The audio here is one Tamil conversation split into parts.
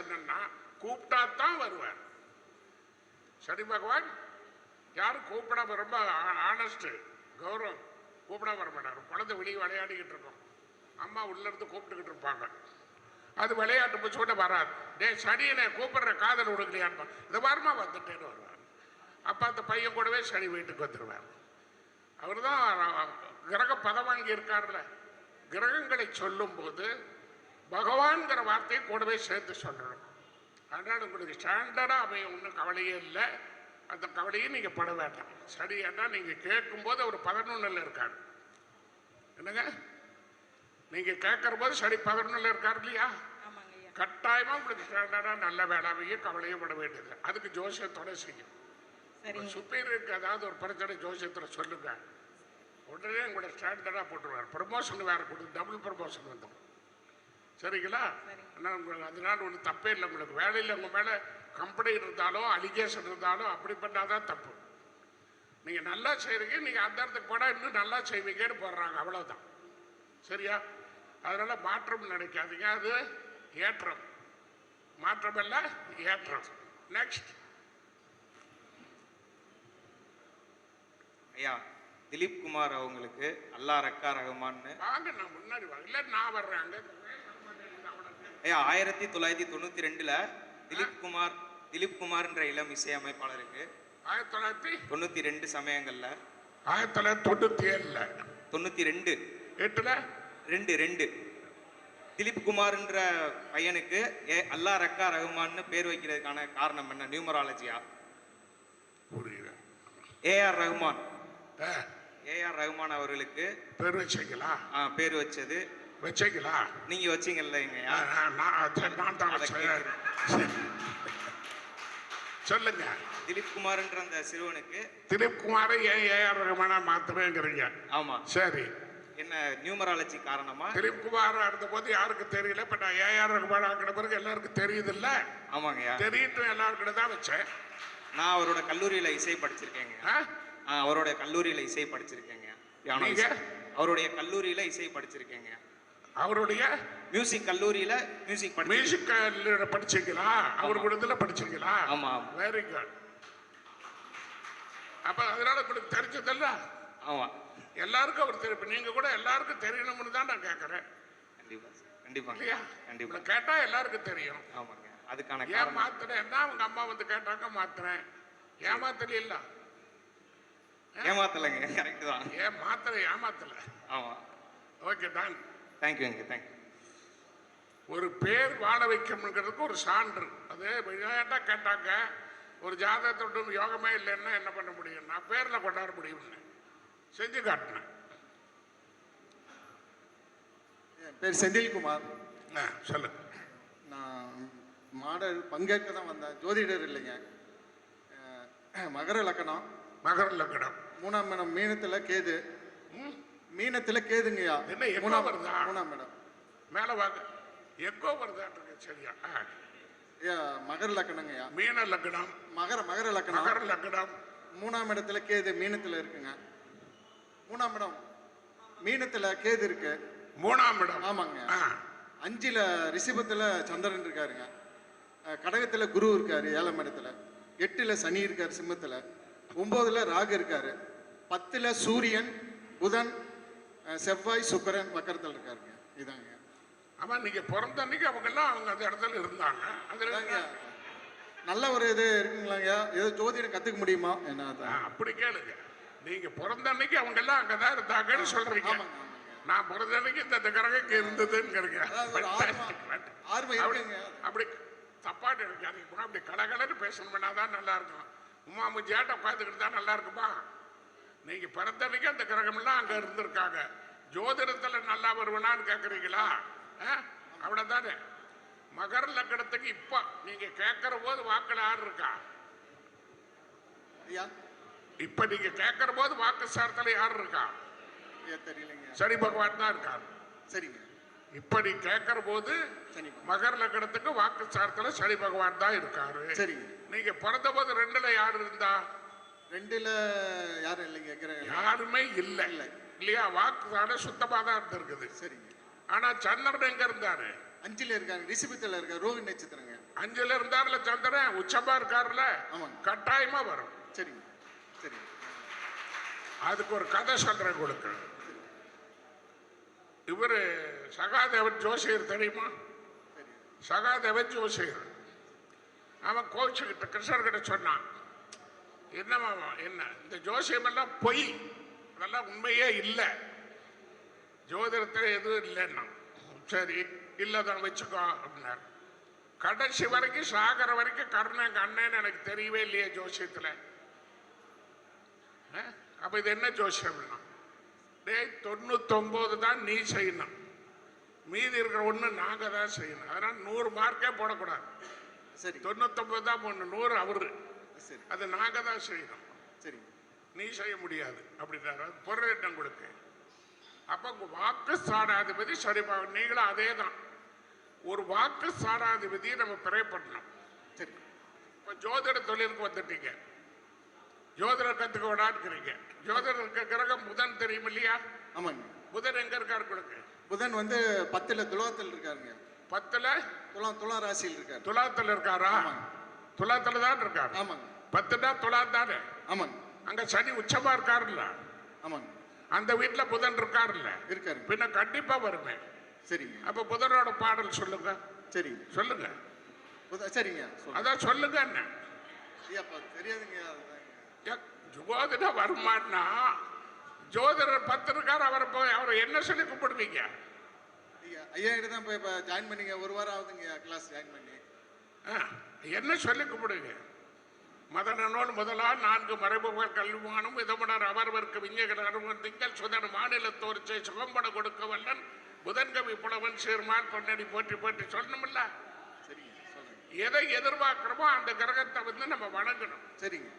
என்னன்னா கூப்பிட்டா தான் வருவார். சரி பகவான் யாரும் கூப்பிடாம ரொம்ப ஆனஸ்ட் கௌரவம் கூப்பிடாம வர மாட்டார். குழந்தை வெளியே விளையாடிக்கிட்டு இருக்கோம். அம்மா உள்ள இருந்து கூப்பிட்டுக்கிட்டு இருப்பாங்க. அது விளையாட்டு போச்சு கூட வராது. டே சனியனை கூப்பிடுற காதல் உடுக்கலையான்னு இந்த வாரமா வந்துட்டேன்னு வருவார். அப்போ அந்த பையன் கூடவே சனி வீட்டுக்கு வந்துடுவார் அவர் தான் கிரக பதம் வாங்கி இருக்கார்ல கிரகங்களை சொல்லும்போது பகவான்கிற வார்த்தையை கூடவே சேர்த்து சொல்லணும் அதனால் உங்களுக்கு ஸ்டாண்டர்டாக அமைய ஒன்றும் கவலையே இல்லை. அந்த கவலையும் நீங்கள் பட வேண்டாம். சரியானா நீங்கள் கேட்கும்போது அவர் பதினொன்றில் இருக்கார். என்னங்க? நீங்கள் கேட்குற போது சரி பதினொன்றில் இருக்கார் இல்லையா? கட்டாயமாக உங்களுக்கு ஸ்டாண்டர்டாக நல்ல வேளாமையும் கவலையும் பட வேண்டியது. அதுக்கு ஜோசியத்தோட செய்யும். சுப்பீரியருக்கு ஏதாவது ஒரு பிரச்சனை ஜோசியத்தில் சொல்லுங்க. உடனே உங்களோட ஸ்டாண்டர்டாக போட்டுருவார். ப்ரமோஷன் வேறு கொடுத்து டபுள் ப்ரமோஷன் வந்துடும். சரிங்களா? சரி. ஆனால் உங்களுக்கு அதனால ஒன்றும் தப்பே இல்லை உங்களுக்கு. வேலையில் உங்கள் மேலே கம்பெனி இருந்தாலும் அலிகேஷன் இருந்தாலும் அப்படி பண்ணாதான் தப்பு. நீங்கள் நல்லா செய்கிறீங்க நீங்கள் அந்த இடத்துக்கு போனால் இன்னும் நல்லா செய்வீங்கன்னு போடுறாங்க அவ்வளவுதான். சரியா? அதனால மாற்றம் நினைக்காதீங்க அது ஏற்றம். மாற்றம் அல்ல ஏற்றம். நெக்ஸ்ட் ஐயா திலீப் குமார் அவங்களுக்கு அல்லா ரக்கா ரஹ்மான்னு. வாங்க நான் முன்னாடி வாங்க இல்லை நான் வர்றேன் அங்கே ஆயிரத்தி தொள்ளாயிரத்தி தொண்ணூத்தி ரெண்டுல திலீப் குமார் திலீப் குமார்ன்ற இளம் இசையமைப்பாளருக்கு ஆயிரத்தி தொள்ளாயிரத்தி தொண்ணூத்தி ரெண்டு சமயங்கள்ல ஆயிரத்தி தொள்ளாயிரத்தி தொண்ணூற்றி ஏழில். தொண்ணூத்தி ரெண்டு. எட்டில்? ரெண்டு ரெண்டு. திலீப் குமார்ன்ற பையனுக்கு ஏ அல்லா ரக்கா ரஹ்மான்னு பேர் வைக்கிறதுக்கான காரணம் என்ன? நியூமராலஜியா? ஏஆர் ரஹ்மான். ஏஆர் ரஹ்மான் அவர்களுக்கு பேர் வச்சீங்களா ஆ, பேர் வச்சது. வச்சீங்களா? நீங்க வச்சீங்கல்ல நான் தான். சொல்லுங்க. திலீப் குமார்ன்ற அந்த சிறுவனுக்கு திலீப் குமாரை ஏன் ஏஆர் ரகுமானா மாத்துவேங்கிறீங்க. ஆமா. சரி. என்ன நியூமராலஜி காரணமா? திலீப் குமார் இருந்த போது யாருக்கு தெரியல இப்ப நான் ஏஆர் ரகுமான் ஆக்கின பிறகு எல்லாருக்கும் தெரியுது இல்ல ஆமாங்கய்யா தெரியட்டும் எல்லாருக்கிட்ட தான் வச்சேன். நான் அவரோட கல்லூரியில இசை படிச்சிருக்கேங்க. அவரோட கல்லூரியில இசை படிச்சிருக்கேங்க. அவருடைய கல்லூரியில இசை படிச்சிருக்கேங்க. அவருடைய மியூசிக் கல்லூரியில மியூசிக் படி மியூசிக் படிச்சீங்களா அவர் கூடத்துல படிச்சீங்களா ஆமா ஆமா. வெரி குட் அப்ப அதனால உங்களுக்கு தெரிஞ்சதில்ல? ஆமா. எல்லாருக்கும் அவர் தெரியும். நீங்க கூட எல்லாருக்கும் தெரியணும்னு தான் நான் கேட்கறேன் கண்டிப்பா சார். கண்டிப்பாங்க இல்லையா? கண்டிப்பா. கேட்டா எல்லாருக்கும் தெரியும். ஆமாங்க. அதுக்கான ஏன் காரணம். மாத்துறேன்னா அவங்க அம்மா வந்து கேட்டாங்க மாத்துறேன். ஏமாத்தல இல்ல ஏமாத்தலைங்க. கரெக்ட் தான். ஏன் மாத்திர ஏமாத்தல? ஆமா. ஓகே தான் தேங்க்யூங்க தேங்க்யூ ஒரு பேர் வாழ வைக்கணுங்கிறதுக்கு ஒரு சான்று. அது விளையாட்டா கேட்டாங்க ஒரு ஜாதகத்தோட யோகமே இல்லைன்னா என்ன பண்ண முடியும்? நான் பேர்ல கொண்டாட முடியும்னு. செஞ்சு காட்டினேன். என் பேர் செந்தில்குமார். ஆ, சொல்லுங்க நான் மாடல் பங்கேற்க தான் வந்தேன். ஜோதிடர் இல்லைங்க. மகர லக்கணம். மகர லக்கணம். மூணாம் இடம் மீனத்தில் கேது. மீனத்தில் கேதுங்கய்யா. மூணாம் வருதா? மூணாம் இடம். மேல வாங்க. எக்கோ வருதாட்டுங்க சரியா? மகர லக்கணங்கய்யா. மீன லக்கணம். மகர மகர லக்கணம். மகர லக்கணம். மூணாம் இடத்துல கேது மீனத்தில் இருக்குங்க. மூணாம் இடம். மீனத்தில் கேது இருக்கு. மூணாம் இடம். ஆமாங்க. அஞ்சில் ரிஷபத்தில் சந்திரன் இருக்காருங்க. கடகத்தில் குரு இருக்காரு ஏழாம் இடத்துல. எட்டில் சனி இருக்காரு சிம்மத்தில். ஒம்போதுல ராகு இருக்காரு. பத்தில் சூரியன் புதன் செவ்வாய் சுக்கிரன் வக்கரத்தில் இருக்காருங்க. இதாங்க. ஆமா நீங்க பிறந்த அன்னைக்கு அவங்க எல்லாம் அவங்க அந்த இடத்துல இருந்தாங்க. அதுல இதாங்க. நல்ல ஒரு இது இருக்குங்களாங்க. ஏதோ ஜோதிடம் கற்றுக்க முடியுமா? என்ன அப்படி கேளுங்க. நீங்க பிறந்த அன்னைக்கு அவங்க எல்லாம் அங்கதான் இருந்தாங்கன்னு ஆமாங்க நான் பிறந்த அன்னைக்கு இந்த கிரகம் இருந்ததுங்கிறீங்க. அப்படி- தப்பாட்டு இருக்காதீங்க அப்படி கலகலன்னு பேசணும்னா தான் நல்லா இருக்கும். உமா முஞ்சியாட்ட உட்காந்துக்கிட்டு தான் நல்லா இருக்குமா? நீங்க பிறந்த அன்னைக்கு அந்த கிரகம்லாம் அங்க இருந்திருக்காங்க. ஜோதிடத்துல நல்லா வருவனான்னு கேக்குறீங்களா? அவ்வளவுதானே. மகர லக்கணத்துக்கு இப்ப நீங்க கேட்கிற போது வாக்குல யார் இருக்கா? இப்ப நீங்க கேட்கிற போது வாக்கு சாரத்துல யார் இருக்கா? சனி பகவான் தான் இருக்கார். சரிங்க. இப்ப நீ கேட்கிற போது மகர லக்கணத்துக்கு வாக்கு சாரத்துல சனி பகவான் தான் இருக்காரு. நீங்க பிறந்த போது ரெண்டுல யார் இருந்தா? ரெண்டுல யாரும் இல்லைங்க கிரகம் யாருமே இல்ல. இல்ல. இல்லையா? வாக்கு சார சுத்தமா தான் இருந்திருக்குது. சரிங்க. ஆனா சந்திரன் எங்க இருந்தாரு? அஞ்சுல இருக்காங்க ரிஷபத்தில் இருக்காரு ரோஹி நட்சத்திரங்க. அஞ்சுல இருந்தாருல சந்திரன் உச்சமா இருக்காருல்ல ஆமாங்க. கட்டாயமா வரும். சரிங்க. சரிங்க. அதுக்கு ஒரு கதை சொல்றேன் கொடுக்க. இவரு சகாதேவன் ஜோசியர் தெரியுமா? சரி சகாதேவன் ஜோசியர். அவன் கோச்சுக்கிட்ட கிருஷ்ணர்கிட்ட சொன்னான். என்னம்மா என்ன? இந்த ஜோசியம் எல்லாம் பொய். அதெல்லாம் உண்மையே இல்லை. ஜோதிடத்தில் எதுவும் இல்லைன்னா. சரி இல்லதான் வச்சுக்கோ அப்படின்னாரு. கடைசி வரைக்கும் சாகர வரைக்கும் கர்ணன் அண்ணன் எனக்கு தெரியவே இல்லையே ஜோசியத்தில். அப்ப இது என்ன ஜோசியம்னா டேய் தொண்ணூத்தொன்பது தான் நீ செய்யணும். மீதி இருக்கிற ஒண்ணு நாங்க தான் செய்யணும். அதனால நூறு மார்க்கே போடக்கூடாது. சரி. தொண்ணூத்தொன்பது தான் போடணும். நூறு அவரு. சரி. அது நாங்க தான் செய்யணும் சரிங்க நீ செய்ய முடியாது. அப்படின்னாரு. அது பொருளிடம் கொடுக்கு அப்ப உங்க வாக்கு சாராதிபதி சரிபா நீங்களும் அதே தான் ஒரு வாக்கு சாராதிபதியை நம்ம பிறைப்படணும். சரி. இப்ப ஜோதிட தொழிலுக்கு வந்துட்டீங்க. ஜோதிடர் கத்துக்க விடாட்டுக்கிறீங்க ஜோதிடருக்கு கிரகம் புதன் தெரியும் இல்லையா? ஆமாங்க. புதன் எங்க இருக்காரு கொடுக்கு புதன் வந்து பத்துல துலாத்தில் இருக்காருங்க. பத்துல? துலாம் துலா ராசியில் இருக்காரு. துலாத்துல இருக்காரா. துலாத்துல தான் இருக்காரு. ஆமாங்க. பத்துனா துலா தானே? ஆமாங்க. அங்க சனி உச்சமா இருக்காருல்ல? ஆமாங்க. அந்த வீட்டுல புதன் இருக்காருல்ல? இருக்காருங்க. பின்ன கண்டிப்பா வருமே. சரிங்க. அப்ப புதனோட பாடல் சொல்லுங்க. சரிங்க. சொல்லுங்க. புத- சரிங்க. அதான் சொல்லுங்க என்ன? தெரியாதுங்க ஜோதிடம் வருமானா ஜோதிடர் பத்து இருக்காரு அவரை போய் அவரை என்ன சொல்லி கூப்பிடுவீங்க? ஐயா ஐயா கிட்ட தான் போய் இப்போ ஜாயின் பண்ணீங்க. ஒரு வாரம் ஆகுதுங்க கிளாஸ் ஜாயின் பண்ணி. ஆ, என்ன சொல்லி கூப்பிடுங்க மதனோல் முதலால் நான்கு மறைமுகர் கல்விமானும் இதமுடர் அவர்வர்க்கு அருவன் திங்கள் சுதன் மாநிலத்தோர்ச்சை சுகம்பட கொடுக்க வல்லன் புதன்கவி புலவன் சீர்மான் பொன்னடி போற்றி போற்றி சொல்லணும்ல எதை எதிர்பார்க்கிறோமோ அந்த கிரகத்தை வந்து நம்ம வணங்கணும். சரிங்க.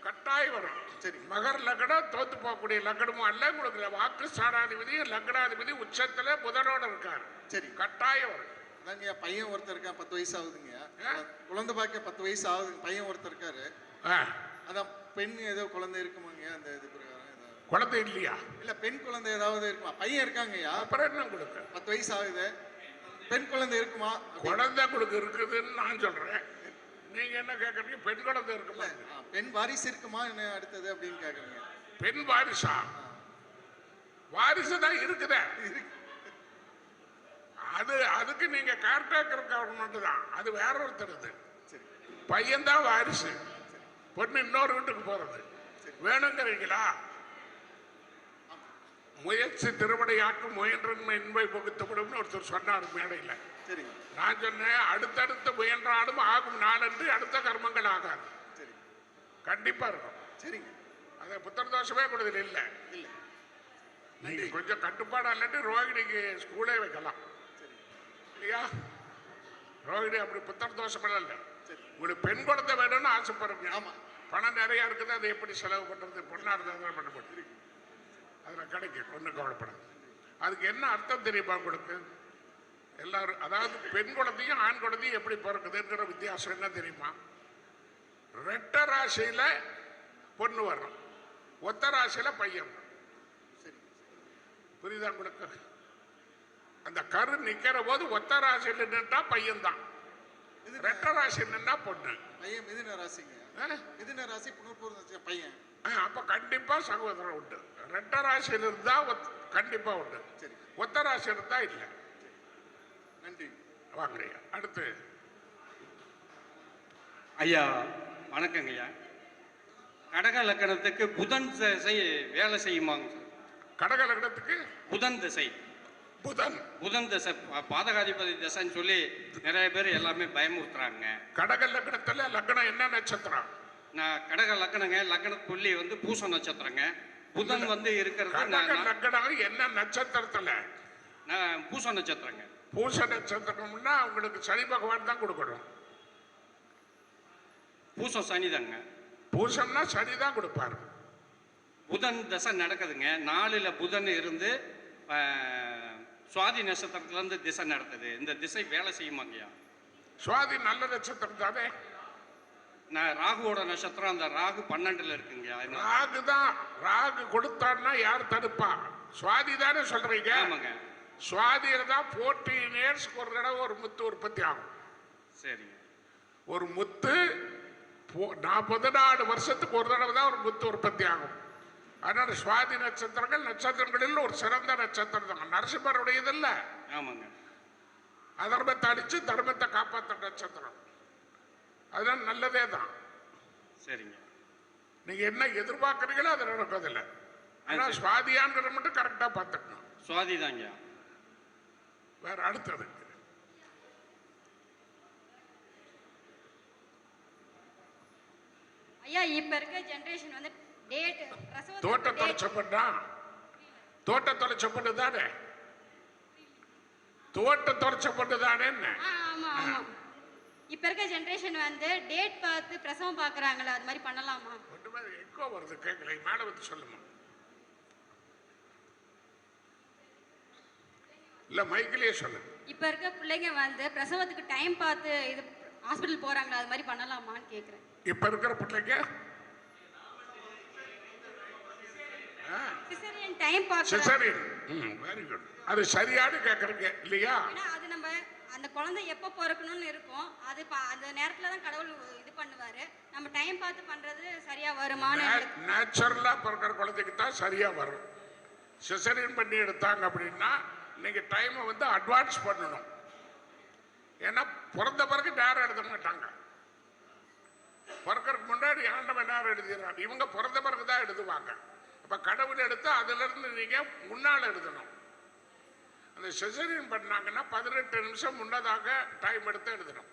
கட்டாயம் வரும். சரி. மகர் லக்னம் தோத்து போகக்கூடிய லக்னமும் அல்ல உங்களுக்கு வாக்கு சாராதிபதி லக்னாதிபதி உச்சத்துல புதனோட இருக்காரு. சரி. கட்டாயம் வரும். அதாங்க பையன் ஒருத்தர் இருக்கான் பத்து வயசு ஆகுதுங்க? குழந்தை பார்க்க பத்து வயசு ஆகுது பையன் ஒருத்தர் இருக்காரு. அதான் பெண் ஏதோ குழந்தை இருக்குமாங்க அந்த இது பிரகாரம் குழந்தை இல்லையா? இல்ல பெண் குழந்தை ஏதாவது இருக்குமா? பையன் இருக்காங்கய்யா. அப்புறம் என்ன கொடுக்க பத்து வயசு ஆகுது. பெண் குழந்தை இருக்குமா? குழந்தை உங்களுக்கு இருக்குதுன்னு நான் சொல்றேன். நீங்க என்ன கேக்குறீங்க? பெண் குழந்தை இருக்குமா? பெண் வாரிசு இருக்குமா? என்ன அடுத்தது அப்படின்னு கேக்குறீங்க. பெண் வாரிசா? வாரிசு தான் இருக்குதே. அது அதுக்கு நீங்க கேர்டேக்கர் கவர்மெண்ட் தான் அது வேற ஒருத்தருது சரி. பையன் தான் வாரிசு. பொண்ணு இன்னொரு வீட்டுக்கு போறது. வேணுங்கிறீங்களா? முயற்சி திருவடையாக்கும் முயன்றன்மை இன்மை புகுத்தப்படும்னு ஒருத்தர் சொன்னார் மேடையில். நான் சொன்னேன் அடுத்தடுத்து முயன்றாலும் ஆகும் நாளன்று அடுத்த கர்மங்கள் ஆகாது. சரி. கண்டிப்பா இருக்கும். சரிங்க. அது புத்தர தோஷமே கொடுதல் இல்லை இல்ல. நீங்க கொஞ்சம் கட்டுப்பாடு இல்லாட்டி ரோகிணிக்கு ஸ்கூலே வைக்கலாம். இல்லையா? ரோகிணி அப்படி புத்தர தோஷம் இல்லை உங்களுக்கு பெண் குழந்தை வேணும்னு ஆசைப்படுறீங்க. ஆமா. பணம் நிறைய இருக்குது? அதை எப்படி செலவு பண்றது பொண்ணா இருந்தா தான் பண்ண முடியும் அதுல கிடைக்கும். ஒன்றும் கவலைப்படாது. அதுக்கு என்ன அர்த்தம் தெரியுமா உங்களுக்கு? எல்லாரும் அதாவது பெண் குழந்தையும் ஆண் குழந்தையும் எப்படி பிறக்குதுங்கிற வித்தியாசம் என்ன தெரியுமா? ரெட்ட ராசியில பொண்ணு வரும் ஒத்த ராசியில பையன் புரியுதா உங்களுக்கு? அந்த கரு நிக்கிற போது ஒத்த ராசியில நின்றா பையன் தான் இது ரெட்ட ராசி நின்றா பொண்ணு. பையன் மிதுன ராசிங்க. ஆ? மிதுன ராசி புனர்பூர்ண பையன். ஆ, அப்ப கண்டிப்பா சகோதரன் உண்டு. ரெட்ட ராசியில் இருந்தா ஒத்- கண்டிப்பா உண்டு. சரி. ஒத்த ராசி இருந்தா இல்ல. நன்றி. வாங்கய்யா அடுத்து. ஐயா வணக்கங்க ஐயா கடக லக்கணத்துக்கு புதன் திசை வேலை செய்யுமாங்க சார். கடக லக்னத்துக்கு புதன் திசை. புதன். புதன் திசை பாதகாதிபதி திசைன்னு சொல்லி நிறைய பேர் எல்லாமே பயமுறுத்துறாங்க. கடக லக்னத்துல லக்னம் என்ன நட்சத்திரம்? நான் கடக லக்கணங்க லக்கண புள்ளி வந்து பூச நட்சத்திரங்க. புதன் வந்து இருக்கிறது லக்னம் என்ன நட்சத்திரத்துல? நான் பூச நட்சத்திரங்க. பூச நட்சத்திரம்னா உங்களுக்கு சனி பகவான் தான் கொடுக்கணும். பூசம் சனிதாங்க. பூசம்னா சனி தான் கொடுப்பாரு. புதன் திசை நடக்குதுங்க. நாலுல புதன் இருந்து சுவாதி நட்சத்திரத்துலேருந்து திசை நடக்குது இந்த திசை வேலை செய்யுமாங்கய்யா சுவாதி நல்ல நட்சத்திரம் தானே? நான் ராகுவோட நட்சத்திரம் அந்த ராகு பன்னெண்டுல இருக்குங்க. ராகு தான் ராகு கொடுத்தான்னா யார் தடுப்பா? சுவாதி தானே சொல்றீங்க. ஆமாங்க. சுவாதியில தான் ஃபோர்டீன் இயர்ஸ்க்கு ஒரு தடவை ஒரு முத்து உற்பத்தி ஆகும். சரிங்க. ஒரு முத்து நாற்பது நாலு வருஷத்துக்கு ஒரு தடவை தான் ஒரு முத்து உற்பத்தி ஆகும். அதனால சுவாதி நட்சத்திரங்கள் நட்சத்திரங்களில் ஒரு சிறந்த நட்சத்திரம் தான் நரசிம்மருடையது இல்ல. ஆமாங்க. அதர்மத்தை அடிச்சு தர்மத்தை காப்பாற்ற நட்சத்திரம். அதெல்லாம் நல்லதே தான். சரிங்க. நீங்க என்ன எதிர்பார்க்கறீங்களோ அது நடக்கிறதில்ல. ஆனா சரி. சுவாதியான்றது மட்டும் கரெக்டா பார்த்துக்கணும். சுவாதி தாங்கய்யா வேற அடுத்தது. ஐயா இப்ப இருக்க ஜெனரேஷன் வந்து தோட்ட date- தொலைச்சப்பட்டா தோட்ட தொலைச்சப்பட்டு தானே? தோட்ட தானே ஆ, ஆமா ஆமா. இப்ப இருக்க ஜெனரேஷன் வந்து டேட் பார்த்து பிரசவம் பாக்குறாங்களா அது மாதிரி பண்ணலாமா? ஒன்றுமே எக்கோ வருது கேட்கல. மேல வந்து சொல்லுமா? இல்ல மைக்கிலேயே சொல்லு. இப்ப இருக்க பிள்ளைங்க வந்து பிரசவத்துக்கு டைம் பார்த்து இது ஹாஸ்பிட்டல் போறாங்களா அது மாதிரி பண்ணலாமான்னு கேக்குறேன் இப்ப இருக்கிற பிள்ளைங்க? சிசரியன் டைம் பார்க்கறாங்க சிசரியன் ம் வெரி குட் அது சரியானு கேட்கறீங்க இல்லையா? அது நம்ம அந்த குழந்தை எப்போ பிறக்கணும்னு இருக்கும். அது அந்த நேரத்துல தான் கடவுள் இது பண்ணுவாரு. நம்ம டைம் பார்த்து பண்றது சரியா எங்களுக்கு- நேச்சுரலா பிறக்கிற குழந்தைக்கு தான் சரியா வரும். சிசரியன் பண்ணி எடுத்தாங்க அப்படின்னா நீங்க டைமை வந்து அட்வான்ஸ் பண்ணணும். ஏன்னா பிறந்த பிறகு நேரம் எழுத மாட்டாங்க. பிறக்கறதுக்கு முன்னாடி ஆண்டவன் நேரம் எழுதிடுறாங்க இவங்க பிறந்த பிறகு தான் எழுதுவாங்க. அப்ப கடவுள் எடுத்து அதுல இருந்து நீங்க முன்னால் எழுதணும். அந்த செசரியன் பண்ணாங்கன்னா பதினெட்டு நிமிஷம் முன்னதாக டைம் எடுத்து எழுதணும்.